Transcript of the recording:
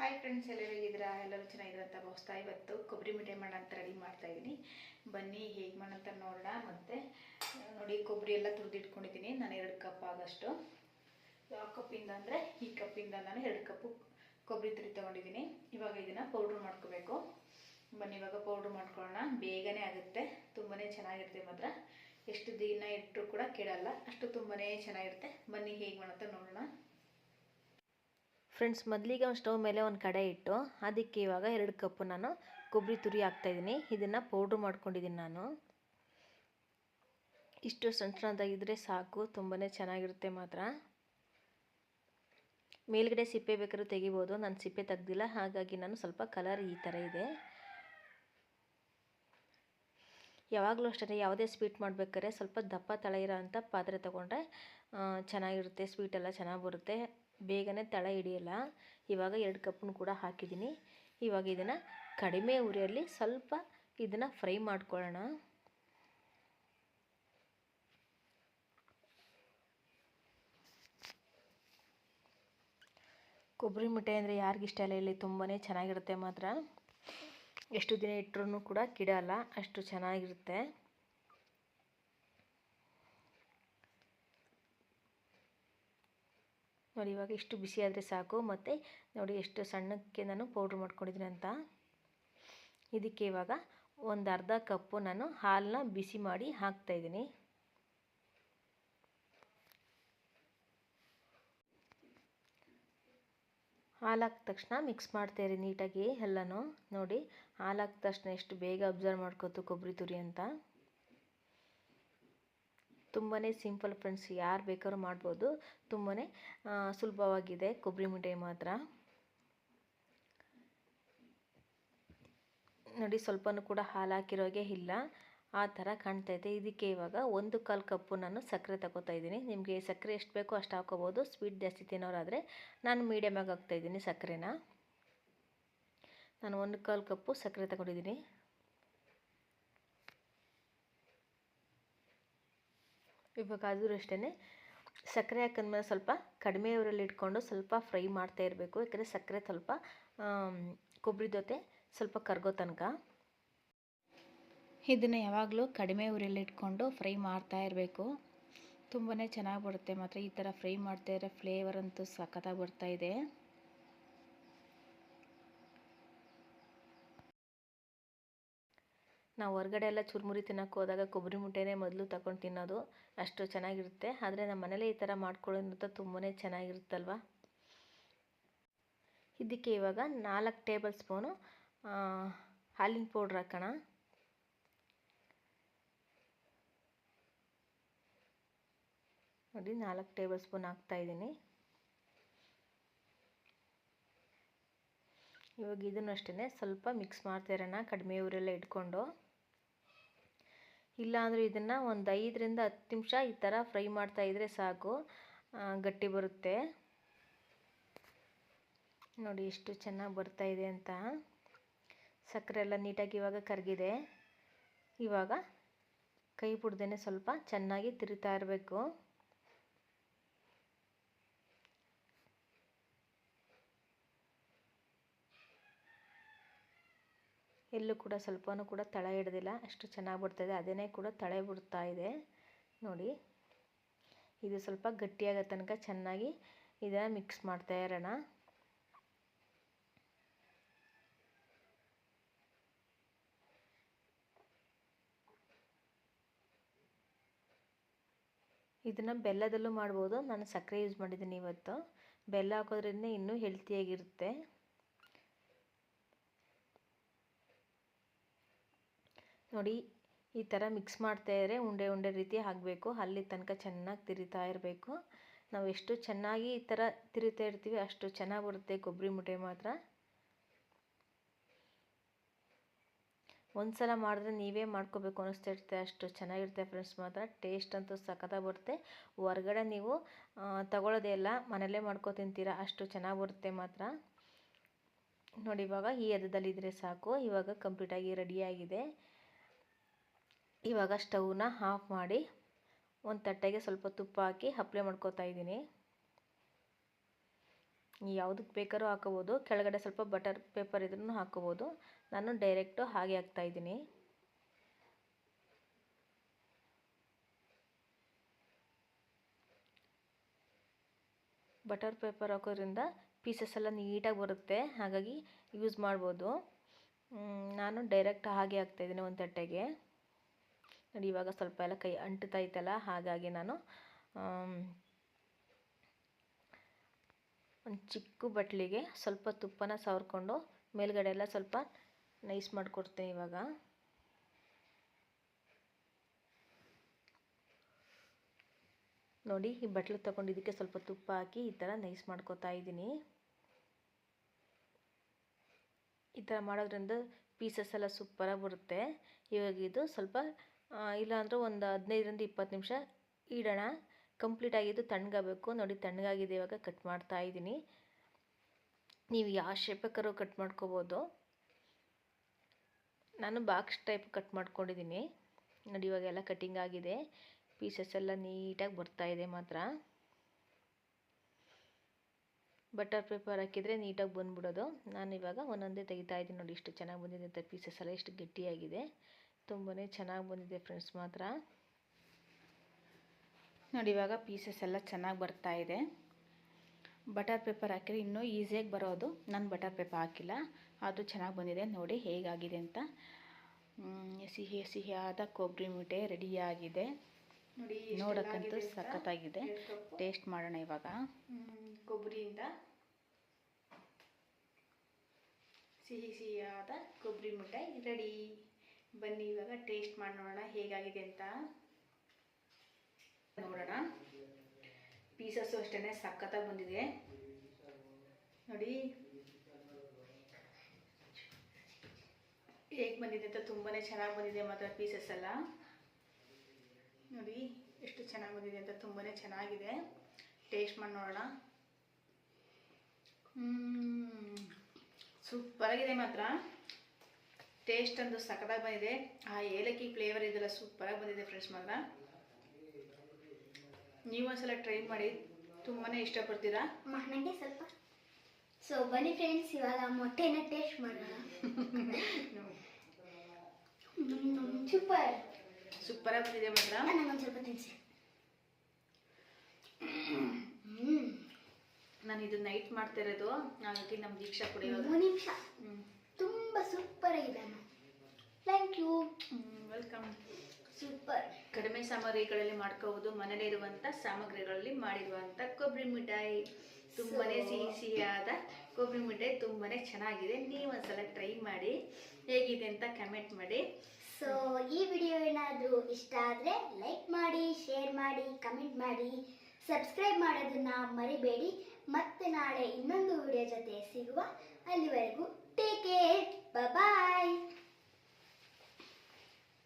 Hi friends ಎಲ್ಲರೂ ಹೇಗಿದ್ದೀರಾ? ಎಲ್ಲರೂ ಚೆನ್ನಾಗಿದ್ದೀರಾ ಅಂತ ಭಾವಿಸ್ತಾ ಇವತ್ತು ಕೊಬ್ಬರಿ ಮಿಠಾಯಿ ಮಾಡೋಣ ಅಂತ ರೆಡಿ ಮಾಡ್ತಾ ಇದ್ದೀನಿ. ಬನ್ನಿ ಹೇಗೆ ಮಾಡೋಂತ ನೋಡೋಣ. ಮತ್ತು ನೋಡಿ ಕೊಬ್ಬರಿ ಎಲ್ಲ ತುರಿದಿಟ್ಕೊಂಡಿದ್ದೀನಿ ನಾನು ಎರಡು ಕಪ್ ಆಗೋಷ್ಟು ಯಾವ ಕಪ್ಪಿಂದ ಅಂದರೆ, ಈ ಕಪ್ಪಿಂದ ನಾನು ಎರಡು ಕಪ್ಪು ಕೊಬ್ಬರಿ ತುರಿ ತೊಗೊಂಡಿದ್ದೀನಿ. ಇವಾಗ ಇದನ್ನು ಪೌಡ್ರ್ ಮಾಡ್ಕೋಬೇಕು. ಬನ್ನಿ, ಇವಾಗ ಪೌಡ್ರ್ ಮಾಡ್ಕೊಳ್ಳೋಣ. ಬೇಗನೆ ಆಗುತ್ತೆ. ತುಂಬಾ ಚೆನ್ನಾಗಿರುತ್ತೆ ಮಾತ್ರ. ಎಷ್ಟು ದಿನ ಇಟ್ಟರೂ ಕೂಡ ಕೆಡಲ್ಲ. ಅಷ್ಟು ತುಂಬಾ ಚೆನ್ನಾಗಿರುತ್ತೆ. ಬನ್ನಿ ಹೇಗೆ ಮಾಡೋಂತ ನೋಡೋಣ. ಫ್ರೆಂಡ್ಸ್ ಮೊದಲಿಗೆ ಒಂದು ಸ್ಟವ್ ಮೇಲೆ ಒಂದು ಕಡೆ ಇಟ್ಟು, ಅದಕ್ಕೆ ಇವಾಗ ಎರಡು ಕಪ್ಪು ನಾನು ಕೊಬ್ಬರಿ ತುರಿ ಹಾಕ್ತಾಯಿದ್ದೀನಿ ಇದನ್ನು ಪೌಡ್ರ್ ಮಾಡ್ಕೊಂಡಿದ್ದೀನಿ ನಾನು. ಇಷ್ಟು ಸಣ್ಣ ಸಣ್ಣದಾಗಿದ್ದರೆ ಸಾಕು ತುಂಬಾ ಚೆನ್ನಾಗಿರುತ್ತೆ ಮಾತ್ರ. ಮೇಲ್ಗಡೆ ಸಿಪ್ಪೆ ಬೇಕಾದ್ರೂ ತೆಗಿಬೋದು, ನಾನು ಸಿಪ್ಪೆ ತೆಗ್ದಿಲ್ಲ, ಹಾಗಾಗಿ ನಾನು ಸ್ವಲ್ಪ ಕಲರ್ ಈ ಥರ ಇದೆ. ಯಾವಾಗಲೂ ಅಷ್ಟೇ ಯಾವುದೇ ಸ್ವೀಟ್ ಮಾಡಬೇಕಾದ್ರೆ ಸ್ವಲ್ಪ ದಪ್ಪ ತಳ ಇರೋ ಅಂಥ ಪಾತ್ರೆ ತೊಗೊಂಡ್ರೆ ಚೆನ್ನಾಗಿರುತ್ತೆ ಸ್ವೀಟೆಲ್ಲ ಚೆನ್ನಾಗಿ ಬರುತ್ತೆ. ಬೇಗನೆ ತಳ ಹಿಡಿಯಲ್ಲ. ಇವಾಗ ಎರಡು ಕಪ್ಪನ್ನು ಕೂಡ ಹಾಕಿದ್ದೀನಿ. ಇವಾಗ ಇದನ್ನು ಕಡಿಮೆ ಉರಿಯಲ್ಲಿ ಸ್ವಲ್ಪ ಇದನ್ನು ಫ್ರೈ ಮಾಡ್ಕೊಳ್ಳೋಣ. ಕೊಬ್ಬರಿ ಮಿಠಾಯಿ ಅಂದರೆ ಯಾರಿಗಿಷ್ಟ ಇಲ್ಲ, ಇಲ್ಲಿ ತುಂಬಾ ಚೆನ್ನಾಗಿರುತ್ತೆ ಮಾತ್ರ. ಎಷ್ಟು ದಿನ ಇಟ್ಟರೂ ಕೂಡ ಕಿಡಲ್ಲ ಅಷ್ಟು ಚೆನ್ನಾಗಿರುತ್ತೆ. ನೋಡಿ, ಇವಾಗ ಇಷ್ಟು ಬಿಸಿ ಆದರೆ ಸಾಕು. ಮತ್ತು ನೋಡಿ, ಎಷ್ಟು ಸಣ್ಣಕ್ಕೆ ನಾನು ಪೌಡ್ರ್ ಮಾಡ್ಕೊಂಡಿದ್ದೀನಿ ಅಂತ. ಇದಕ್ಕೆ ಇವಾಗ ಒಂದು ಅರ್ಧ ಕಪ್ಪು ನಾನು ಹಾಲನ್ನ ಬಿಸಿ ಮಾಡಿ ಹಾಕ್ತಾಯಿದ್ದೀನಿ ಹಾಲು ಹಾಕಿದ ತಕ್ಷಣ ಮಿಕ್ಸ್ ಮಾಡ್ತಾಯಿರಿ ನೀಟಾಗಿ ಎಲ್ಲನೂ. ನೋಡಿ ಹಾಲು ಹಾಕಿದ ತಕ್ಷಣ ಎಷ್ಟು ಬೇಗ ಅಬ್ಸರ್ವ್ ಮಾಡ್ಕೋತು ಕೊಬ್ಬರಿ ತುರಿ ಅಂತ. ತುಂಬಾ ಸಿಂಪಲ್ ಫ್ರೆಂಡ್ಸ್ ಯಾರು ಬೇಕಾದ್ರೂ ಮಾಡ್ಬೋದು. ತುಂಬಾ ಸುಲಭವಾಗಿದೆ. ಕೊಬ್ಬರಿ ಮಿಠಾಯಿ ಮಾತ್ರ. ನೋಡಿ, ಸ್ವಲ್ಪನೂ ಕೂಡ ಹಾಲು ಹಾಕಿರೋಗೆ ಇಲ್ಲ. ಆ ಥರ ಕಾಣ್ತೈತೆ ಇದಕ್ಕೆ ಇವಾಗ ಒಂದು ಕಾಲು ಕಪ್ಪು ನಾನು ಸಕ್ಕರೆ ತಗೋತಾ ಇದ್ದೀನಿ. ನಿಮಗೆ ಸಕ್ಕರೆ ಎಷ್ಟು ಬೇಕೋ ಅಷ್ಟು ಹಾಕೋಬೋದು. ಸ್ವೀಟ್ ಜಾಸ್ತಿ ತಿನ್ನೋರಾದರೆ ನಾನು ಮೀಡಿಯಮಾಗಿ ಹಾಕ್ತಾಯಿದ್ದೀನಿ ಸಕ್ಕರೆನ. ನಾನು ಒಂದು ಕಾಲು ಕಪ್ಪು ಸಕ್ಕರೆ ತಗೊಂಡಿದ್ದೀನಿ. ಇವಾಗ ಆದರೂ ಅಷ್ಟೇ ಸಕ್ಕರೆ ಹಾಕಿದ್ಮೇಲೆ ಸ್ವಲ್ಪ ಕಡಿಮೆ ಊರಲ್ಲಿ ಇಟ್ಕೊಂಡು ಸ್ವಲ್ಪ ಫ್ರೈ ಮಾಡ್ತಾ ಇರಬೇಕು. ಯಾಕಂದರೆ ಸಕ್ಕರೆ ಸ್ವಲ್ಪ ಕೊಬ್ಬರಿ ಜೊತೆ ಸ್ವಲ್ಪ ಕರ್ಗೋ ತನಕ. ಇದನ್ನು ಯಾವಾಗಲೂ ಕಡಿಮೆ ಉರಿಯಲ್ಲಿ ಇಟ್ಕೊಂಡು ಫ್ರೈ ಮಾಡ್ತಾ ಇರಬೇಕು. ತುಂಬಾ ಚೆನ್ನಾಗಿ ಬರುತ್ತೆ ಮಾತ್ರ ಈ ಥರ ಫ್ರೈ ಮಾಡ್ತಾ ಇರೋ ಫ್ಲೇವರ್ ಅಂತೂ ಸಖತ್ತಾಗಿ ಬರ್ತಾ ನಾವು ಹೊರಗಡೆ ಎಲ್ಲ ಚುರುಮುರಿ ತಿನ್ನೋಕೆ ಹೋದಾಗ ಕೊಬ್ಬರಿ ಮುಟ್ಟೆನೇ ಮೊದಲು ತಗೊಂಡು ತಿನ್ನೋದು ಅಷ್ಟು ಚೆನ್ನಾಗಿರುತ್ತೆ. ಆದರೆ ನಮ್ಮ ಮನೇಲೇ ಈ ಥರ ಮಾಡ್ಕೊಳ್ಳೋದ್ರಿಂದ ತುಂಬಾ ಚೆನ್ನಾಗಿರುತ್ತಲ್ವ? ಇದಕ್ಕೆ ಇವಾಗ ನಾಲ್ಕು ಟೇಬಲ್ ಸ್ಪೂನು ಹಾಲಿನ ಪೌಡ್ರ್ ಹಾಕೋಣ. ನೋಡಿ ನಾಲ್ಕು ಟೇಬಲ್ ಸ್ಪೂನ್ ಹಾಕ್ತಾಯಿದ್ದೀನಿ ಇವಾಗ ಇದನ್ನು ಅಷ್ಟೇ ಸ್ವಲ್ಪ ಮಿಕ್ಸ್ ಮಾಡ್ತಾ ಇರೋಣ, ಕಡಿಮೆ ಊರೆಲ್ಲ ಇಟ್ಕೊಂಡು. ಇಲ್ಲಾಂದರೆ ಇದನ್ನು ಒಂದು ಐದರಿಂದ ಹತ್ತು ನಿಮಿಷ ಈ ಥರ ಫ್ರೈ ಮಾಡ್ತಾ ಇದ್ದರೆ ಸಾಕು. ಗಟ್ಟಿ ಬರುತ್ತೆ. ನೋಡಿ ಎಷ್ಟು ಚೆನ್ನಾಗಿ ಬರ್ತಾ ಇದೆ ಅಂತ. ಸಕ್ಕರೆ ಎಲ್ಲ ನೀಟಾಗಿ ಇವಾಗ ಕರಗಿದೆ. ಇವಾಗ ಕೈ ಬಿಡ್ದೇ ಸ್ವಲ್ಪ ಚೆನ್ನಾಗಿ ತಿರುತ್ತಾ ಇರಬೇಕು. ಎಲ್ಲೂ ಕೂಡ ಸ್ವಲ್ಪವೂ ಕೂಡ ತಳ ಹಿಡ್ದಿಲ್ಲ, ಅಷ್ಟು ಚೆನ್ನಾಗಿ ಬಿಡ್ತಾಯಿದೆ ಅದೇ ಕೂಡ ತಳೆ ಬಿಡ್ತಾ ಇದೆ. ನೋಡಿ, ಇದು ಸ್ವಲ್ಪ ಗಟ್ಟಿಯಾಗೋ ತನಕ ಚೆನ್ನಾಗಿ ಇದನ್ನು ಮಿಕ್ಸ್ ಮಾಡ್ತಾ ಇರೋಣ. ಇದನ್ನು ಬೆಲ್ಲದಲ್ಲೂ ಮಾಡ್ಬೋದು, ನಾನು ಸಕ್ಕರೆ ಯೂಸ್ ಮಾಡಿದ್ದೀನಿ ಇವತ್ತು. ಬೆಲ್ಲ ಹಾಕೋದ್ರಿಂದ ಇನ್ನೂ ಹೆಲ್ತಿಯಾಗಿರುತ್ತೆ ನೋಡಿ, ಈ ಥರ ಮಿಕ್ಸ್ ಮಾಡ್ತಾ ಇದ್ರೆ ಉಂಡೆ ಉಂಡೆ ರೀತಿ ಆಗಬೇಕು. ಅಲ್ಲಿ ತನಕ ಚೆನ್ನಾಗಿ ತಿರಿತಾ ಇರಬೇಕು. ನಾವು ಎಷ್ಟು ಚೆನ್ನಾಗಿ ಈ ಥರ ತಿರುತ್ತಾ ಇರ್ತೀವಿ ಅಷ್ಟು ಚೆನ್ನಾಗಿ ಬರುತ್ತೆ ಕೊಬ್ಬರಿ ಮುಟ್ಟೆ ಮಾತ್ರ. ಒಂದು ಸಲ ಮಾಡಿದ್ರೆ ನೀವೇ ಮಾಡ್ಕೋಬೇಕು ಅನ್ನಿಸ್ತಾ ಇರುತ್ತೆ. ಅಷ್ಟು ಚೆನ್ನಾಗಿರುತ್ತೆ ಫ್ರೆಂಡ್ಸ್ ಮಾತ್ರ. ಟೇಸ್ಟ್ ಅಂತೂ ಸಖತ್ತಾಗಿ ಬರುತ್ತೆ. ಹೊರ್ಗಡೆ ನೀವು ತಗೊಳ್ಳೋದೇ ಇಲ್ಲ. ಮನೆಯಲ್ಲೇ ಮಾಡ್ಕೊ ತಿಂತೀರಾ, ಅಷ್ಟು ಚೆನ್ನಾಗಿ ಬರುತ್ತೆ ಮಾತ್ರ. ನೋಡಿ, ಇವಾಗ ಈ ಹದದಲ್ಲಿದ್ದರೆ ಸಾಕು. ಇವಾಗ ಕಂಪ್ಲೀಟಾಗಿ ರೆಡಿಯಾಗಿದೆ ಇವಾಗ ಸ್ಟವ್ನ ಆಫ್ ಮಾಡಿ ಒಂದು ತಟ್ಟೆಗೆ ಸ್ವಲ್ಪ ತುಪ್ಪ ಹಾಕಿ ಹಪ್ಪಳೆ ಮಾಡ್ಕೋತಾ ಇದ್ದೀನಿ. ಯಾವುದಕ್ಕೆ ಬೇಕಾದ್ರೂ ಹಾಕೋಬೋದು. ಕೆಳಗಡೆ ಸ್ವಲ್ಪ ಬಟರ್ ಪೇಪರ್ ಇದ್ರೂ ಹಾಕೋಬೋದು. ನಾನು ಡೈರೆಕ್ಟು ಹಾಗೆ ಹಾಕ್ತಾ ಇದ್ದೀನಿ. ಬಟರ್ ಪೇಪರ್ ಹಾಕೋದ್ರಿಂದ ಪೀಸಸ್ ಎಲ್ಲ ನೀಟಾಗಿ ಬರುತ್ತೆ. ಹಾಗಾಗಿ ಯೂಸ್ ಮಾಡ್ಬೋದು. ನಾನು ಡೈರೆಕ್ಟ್ ಹಾಗೆ ಹಾಕ್ತಾಯಿದ್ದೀನಿ ಒಂದು ತಟ್ಟೆಗೆ. ನೋಡಿ, ಇವಾಗ ಸ್ವಲ್ಪ ಎಲ್ಲ ಕೈ ಅಂಟ್ತಾ ಇತ್ತಲ್ಲ, ಹಾಗಾಗಿ ನಾನು ಒಂದು ಚಿಕ್ಕ ಬಟ್ಲಿಗೆ ಸ್ವಲ್ಪ ತುಪ್ಪನ ಸವರ್ಕೊಂಡು ಮೇಲ್ಗಡೆ ಎಲ್ಲ ಸ್ವಲ್ಪ ನೈಸ್ ಮಾಡಿಕೊಡ್ತೀನಿ ಇವಾಗ. ನೋಡಿ, ಈ ಬಟ್ಲು ತಗೊಂಡು ಸ್ವಲ್ಪ ತುಪ್ಪ ಹಾಕಿ ಈ ಥರ ನೈಸ್ ಮಾಡ್ಕೊತಾ ಇದ್ದೀನಿ. ಈ ಥರ ಮಾಡೋದ್ರಿಂದ ಪೀಸಸ್ ಎಲ್ಲ ಸೂಪರಾಗಿ ಬರುತ್ತೆ. ಇವಾಗ ಇದು ಸ್ವಲ್ಪ ಇಲ್ಲಾಂದ್ರೆ ಒಂದು ಹದಿನೈದರಿಂದ ಇಪ್ಪತ್ತು ನಿಮಿಷ ಇಡೋಣ. ಕಂಪ್ಲೀಟ್ ಆಗಿದ್ದು ತಣ್ಣಗಾಗಬೇಕು. ನೋಡಿ, ತಣ್ಣಗಾಗಿದೆ ಇವಾಗ ಕಟ್ ಮಾಡ್ತಾ ಇದ್ದೀನಿ. ನೀವು ಯಾವ ಶೇಪ್ ಕಟ್ ಮಾಡ್ಕೋಬೋದು. ನಾನು ಬಾಕ್ಸ್ ಟೈಪ್ ಕಟ್ ಮಾಡ್ಕೊಂಡಿದ್ದೀನಿ. ನೋಡಿ ಇವಾಗೆಲ್ಲ ಕಟ್ಟಿಂಗ್ ಆಗಿದೆ. ಪೀಸಸ್ ಎಲ್ಲ ನೀಟಾಗಿ ಬರ್ತಾ ಇದೆ ಮಾತ್ರ. ಬಟರ್ ಪೇಪರ್ ಹಾಕಿದರೆ ನೀಟಾಗಿ ಬಂದ್ಬಿಡೋದು. ನಾನು ಇವಾಗ ಒಂದೊಂದೇ ತೆಗಿತಾ ಇದ್ದೀನಿ. ನೋಡಿ, ಇಷ್ಟು ಚೆನ್ನಾಗಿ ಬಂದಿದೆ ಅಂತ ಪೀಸಸ್ ಎಲ್ಲ ಎಷ್ಟು ಗಟ್ಟಿಯಾಗಿದೆ. ತುಂಬಾ ಚೆನ್ನಾಗಿ ಬಂದಿದೆ ಫ್ರೆಂಡ್ಸ್ ಮಾತ್ರ. ನೋಡಿ ಇವಾಗ ಪೀಸಸ್ ಎಲ್ಲ ಚೆನ್ನಾಗಿ ಬರ್ತಾ ಇದೆ. ಬಟರ್ ಪೇಪರ್ ಹಾಕಿದ್ರೆ ಇನ್ನೂ ಈಸಿಯಾಗಿ ಬರೋದು. ನಾನು ಬಟರ್ ಪೇಪರ್ ಹಾಕಿಲ್ಲ. ಅದು ಚೆನ್ನಾಗಿ ಬಂದಿದೆ. ನೋಡಿ ಹೇಗಾಗಿದೆ ಅಂತ. ಸಿಹಿ ಸಿಹಿಯಾದ ಕೊಬ್ಬರಿ ಮಿಠೆ ರೆಡಿಯಾಗಿದೆ ನೋಡಿ ನೋಡೋಕ್ಕಂತೂ ಸಖತ್ತಾಗಿದೆ. ಟೇಸ್ಟ್ ಮಾಡೋಣ ಇವಾಗ. ಕೊಬ್ಬರಿಯಿಂದ. ಸಿಹಿ ಸಿಹಿಯಾದ ಕೊಬ್ಬರಿ ಮಿಠಾಯಿ ರೆಡಿ ಬನ್ನಿ, ಇವಾಗ ಟೇಸ್ಟ್ ಮಾಡಿ ನೋಡೋಣ ಹೇಗಾಗಿದೆ ಅಂತ. ನೋಡೋಣ. ಪೀಸಸ್ಸು ಅಷ್ಟೇ ಸಖತ್ತಾಗಿ ಬಂದಿದೆ. ನೋಡಿ. ಹೇಗೆ ಬಂದಿದೆ ಅಂತ ತುಂಬಾ ಚೆನ್ನಾಗಿ ಬಂದಿದೆ ಮಾತ್ರ ಪೀಸಸ್ ಎಲ್ಲ. ನೋಡಿ, ಎಷ್ಟು ಚೆನ್ನಾಗಿ ಬಂದಿದೆ ಅಂತ ತುಂಬಾ ಚೆನ್ನಾಗಿದೆ. ಟೇಸ್ಟ್ ಮಾಡಿ ನೋಡೋಣ. ಸೂಪರಾಗಿದೆ ಮಾತ್ರ. ಟೇಸ್ಟ್ ಅಂದು ಸಖತ್ತಾಗಿ ಬಂದಿದೆ. ಆ ಏಲಕ್ಕಿ ಫ್ಲೇವರ್ ಇದೆಲ್ಲ ಸೂಪರಾಗಿ ಬಂದಿದೆ ಫ್ರೆಂಡ್ಸ್ ಮಾತ್ರ. ನೀವು ಒಂದ್ಸಲ ಟ್ರೈ ಮಾಡಿ ತುಂಬಾ ಇಷ್ಟಪಡ್ತೀರಾ? ನನಗೆ ಸ್ವಲ್ಪ. ಸೊ ಬನ್ನಿ ಫ್ರೆಂಡ್ಸ್ ಇವಾಗ ಮೊಟ್ಟೆನ ಟೇಸ್ಟ್ ಮಾಡೋಣ. ಸೂಪರ್. ಸೂಪರಾಗಿ ಬಂದಿದೆ ಮಾತ್ರ. ನನಗೊಂದು ಸ್ವಲ್ಪ ತಿನ್ಸಿ. ನಾನು ಇದು ನೈಟ್ ಮಾಡ್ತಾ ಇರೋದು. ಹಾಗಾಗಿ ನಮ್ಮ ದೀಕ್ಷಾ ಕುಡಿಯೋದು ನಿಮಿಷ. ತುಂಬ ಸೂಪರ್ ಆಗಿದೆ ಥ್ಯಾಂಕ್ ಯು ವೆಲ್ಕಮ್ ಸೂಪರ್ ಕಡಿಮೆ ಸಾಮಗ್ರಿಗಳಲ್ಲಿ ಮಾಡ್ಕೋಬಹುದು ಮನೇಲಿ ಇರುವಂತ ಸಾಮಗ್ರಿಗಳಲ್ಲಿ ಮಾಡಿರುವಂತ ಕೊಬ್ಬರಿ ಮಿಠಾಯಿ. ತುಂಬಾನೇ ಸಿಹಿ ಸಿಹಿಯಾದ ಕೊಬ್ಬರಿ ಮಿಠಾಯಿ ತುಂಬಾನೇ ಚೆನ್ನಾಗಿದೆ. ನೀವು ಒಂದ್ಸಲ ಟ್ರೈ ಮಾಡಿ ಹೇಗಿದೆ ಅಂತ ಕಮೆಂಟ್ ಮಾಡಿ. ಸೊ ಈ ವಿಡಿಯೋ ಏನಾದರೂ ಇಷ್ಟ ಆದರೆ ಲೈಕ್ ಮಾಡಿ ಶೇರ್ ಮಾಡಿ ಕಮೆಂಟ್ ಮಾಡಿ. ಸಬ್ಸ್ಕ್ರೈಬ್ ಮಾಡೋದನ್ನ ಮರಿಬೇಡಿ. ಮತ್ತೆ ನಾಳೆ ಇನ್ನೊಂದು ವಿಡಿಯೋ ಜೊತೆ ಸಿಗುವ ಅಲ್ಲಿವರೆಗೂ. Take it. Bye-bye.